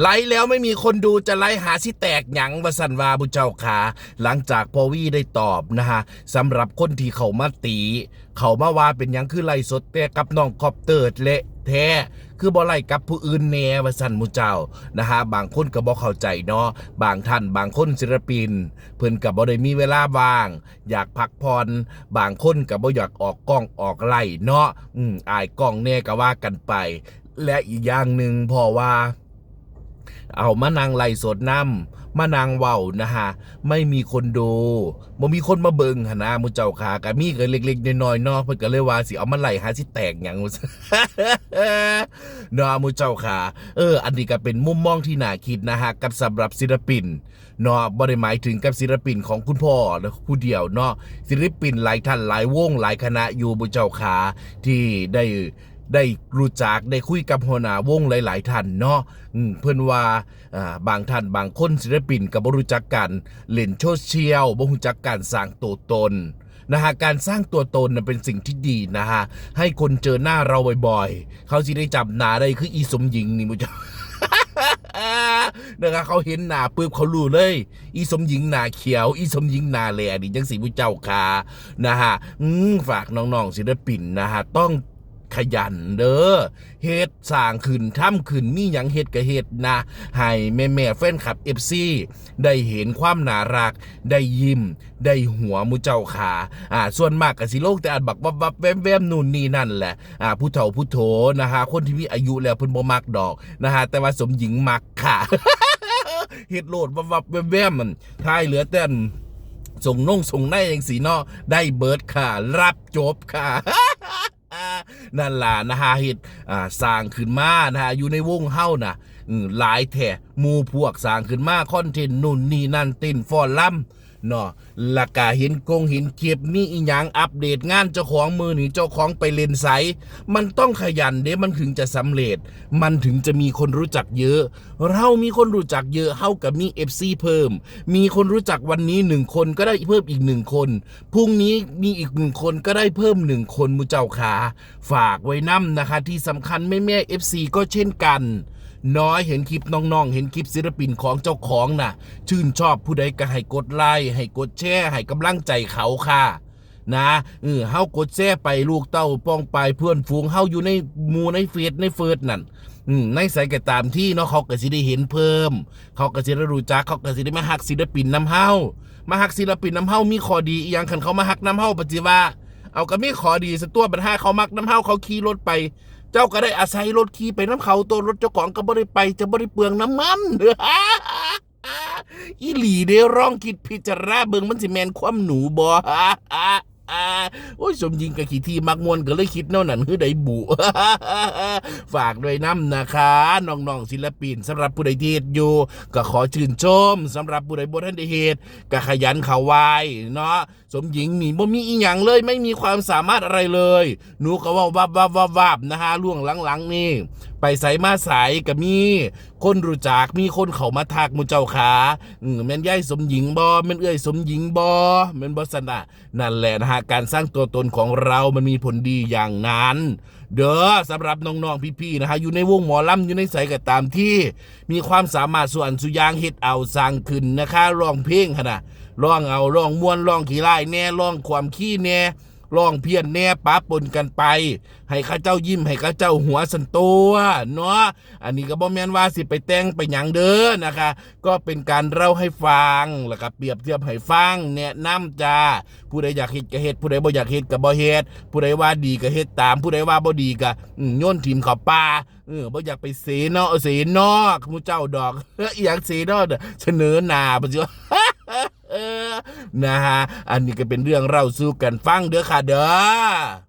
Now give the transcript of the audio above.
ไลฟ์แล้วไม่มีคนดูจะไลฟ์หาสิแตกหยังวสันวาบุเจ้าขาหลังจากพอวี่ได้ตอบนะฮะสำหรับคนที่เขามาตี เขามาว่าเป็นหยังคือไล่สดแต่กับน้องคอปเตอร์เละแท้คือบ่ไล่กับผู้อื่นแน่วสันมุเจ้านะฮะบางคนก็บ่เข้าใจเนาะบางท่านบางคนศิลปิน เพิ่นก็บ่ได้มีเวลาว่าง อยากพักผ่อนบางคนก็บ่อยากออกกล้องออกไล่เนาะอืมอายกล้องแน่ก็ว่ากันไป และอีกอย่างหนึ่งพอว่า เอามานางไล่สดน้ำมานางเว้านะฮะไม่มีคนดูบ่มีคนมาเบิงหนะมุเจ้าขากะมีก็เล็กๆน้อยๆเนาะเพิ่นก็เลยว่าสิเอามาไล่หาสิแตกหยังเนาะมุเจ้าขาเออ อันนี้ก็เป็นมุมมองที่น่าคิดนะฮะกับสำหรับศิลปินเนาะบ่ได้หมายถึงกับศิลปินของคุณพ่อและผู้เดียวเนาะศิลปินหลายท่านหลายวงหลายคณะอยู่มุเจ้าขาที่ได้ ได้รู้จักได้คุยกับหัวหน้าวงหลาย ๆ ท่านเนาะเพื่อนว่าบางท่านบางคนศิลปินก็บ่รู้จักกันเล่นโซเชียลบ่รู้จักการสร้างตัวตนนะฮะการสร้างตัวตนเป็นสิ่งที่ดีนะฮะให้คนเจอหน้าเราบ่อย ๆ เขาสิได้จำหน้าได้คืออีสมหญิงนี่มุจนะครับเขาเห็นหน้าปุ๊บเขารู้เลย อีสมหญิงหน้าเขียว อีสมหญิงหน้าแหลนี่จังสีมุเจ้าคานะฮะฝากน้องๆศิลปินนะฮะต้อง ขยันเด้อเฮ็ดสร้างขึ้นทำขึ้นมีหยังเฮ็ดก็เฮ็ดนะให้แม่แม่ๆแฟนคลับ FC ได้เห็นความน่ารัก ได้ยิ้ม ได้หัวมุเจ้าขาอ่าส่วนมากก็สิโลกแต่อันบักวับวับแวมแวมนู่นนี่นั่นแหละอ่าผู้เฒ่าผู้โถนะฮะคนที่มีอายุแล้วเพิ่นบ่มักดอกนะฮะแต่ว่าสมหญิงมักค่ะเฮ็ดโลดวับวับแวมแวมมันท้ายเหลือแต่อันส่งน่งส่งในเองสีเนาะได้เบิร์ดค่ะ รับจบค่ะ นั่นล่ะนะฮะเฮ็ดอ่าสร้างขึ้นมานะฮะอยู่ในวงเฮาน่ะหลายแถมูพวกสร้างขึ้นมาคอนเทนต์นู่นนี่นั่นเต้นฟอนล่ำ เนาะและกกาเห็นกงเห็นคลิปนี่อีหยังอัปเดตงานเจ้าของมือหนีเจ้าของไปเลนไสมันต้องขยันเด้มันถึงจะสำเร็จ มันถึงจะมีคนรู้จักเยอะ เรามีคนรู้จักเยอะเท่ากับมี FC เพิ่ม มีคนรู้จักวันนี้หนึ่งคนก็ได้เพิ่มอีกหนึ่งคนพรุ่งนี้มีอีกหนึ่งคนก็ได้เพิ่มหนึ่งคนมุเจ้าขาฝากไว้น้ำนะคะ ที่สำคัญแม่แม่ FC ก็เช่นกัน น้อยเห็นคลิปน้องๆ เห็นคลิปศิลปินของเจ้าของน่ะ ชื่นชอบผู้ใดก็ให้กดไลค์ให้กดแชร์ให้กำลังใจเขาค่ะนะเออเฮากดแชร์ไปลูกเต้าป้องไปเพื่อนฝูงเฮาอยู่ในมูในเฟซในเฟิร์สนั่นอืมในสายก็ตามที่เนาะเขาก็สิได้เห็นเพิ่ม เขาก็สิได้รู้จักเขาก็สิได้มาฮักศิลปินน้ำเฮามาฮักศิลปินน้ำเฮามีข้อดีอีหยังคันเขามาฮักน้ำเฮาปฏิว่าเอาก็มีข้อดีสตัวบรรหาเขามักน้ำเฮาเขาขี่รถไป เจ้าก็ได้อาศัยรถขี่ไปน้ำเขาตัวรถเจ้าของก็บ่ได้ไปจะบริเปลืองน้ำมันอีหลีเด้ร้องคิดพิจารณาเบิงมันสิแมนความหนูบ่โอ้ยสมยิงกับขี่ที่มักมวนก็เลยคิดเน่านั่นคือไดบุ ฝากด้วยน้ำนะคะน้องๆศิลปินสำหรับผู้ใดที่เฮ็ดอยู่ ก็ขอชื่นชมสำหรับผู้ใดบ่ทันได้เฮ็ดก็ขยันเขาไว้เนาะสมหญิงนี่บ่มีอีหยังเลย ไม่มีความสามารถอะไรเลยหนูก็ว่าวับวับวับวับนะฮะล่วงหลังๆนี่ไปใส่มาใส่ก็มี คนรู้จักมีคนเขามาทักมุเจ้าขาอืมแม่นย่ายสมหญิงบอแม่นเอ้ยสมหญิงบอแม่นบอสนะนั่นแหละนะฮะการสร้างตัวตนของเรามันมีผลดีอย่างนั้น เด้อสำหรับน้องๆพี่ๆนะฮะอยู่ในวงหมอลำอยู่ในสายก็ตามที่มีความสามารถส่วนสุยางเฮ็ดเอาสร้างขึ้นนะคะร้องเพลงขนาดร้องเอาร้องมวนร้องขี้ไล่แน่ร้องความขี้แน่ ร้องเพี้ยนแน่ปะปนกันไป ให้ข้าเจ้ายิ้มให้ข้าเจ้าหัวสันตัวเนาะอันนี้ก็บ่แม่นว่าสิไปแต่งไปหยังเด้อนะคะ ก็เป็นการเล่าให้ฟังแล้วก็เปรียบเทียบให้ฟังแนะนำจ้าผู้ใดอยากเฮ็ดก็เฮ็ดผู้ใดบ่อยากเฮ็ดก็บ่เฮ็ดผู้ใดว่าดีก็เฮ็ดตาม ผู้ใดว่าบ่ดีก็อืมโยนทีมเข้าป่าเออบ่อยากไปเสนอเสนอกมูเจ้าดอกเอหย่างเสนอเด้อเสนอหน้าบ่สิวะ นะฮะอันนี้ก็เป็นเรื่องเล่าสู้กันฟังเด้อค่ะเด้อ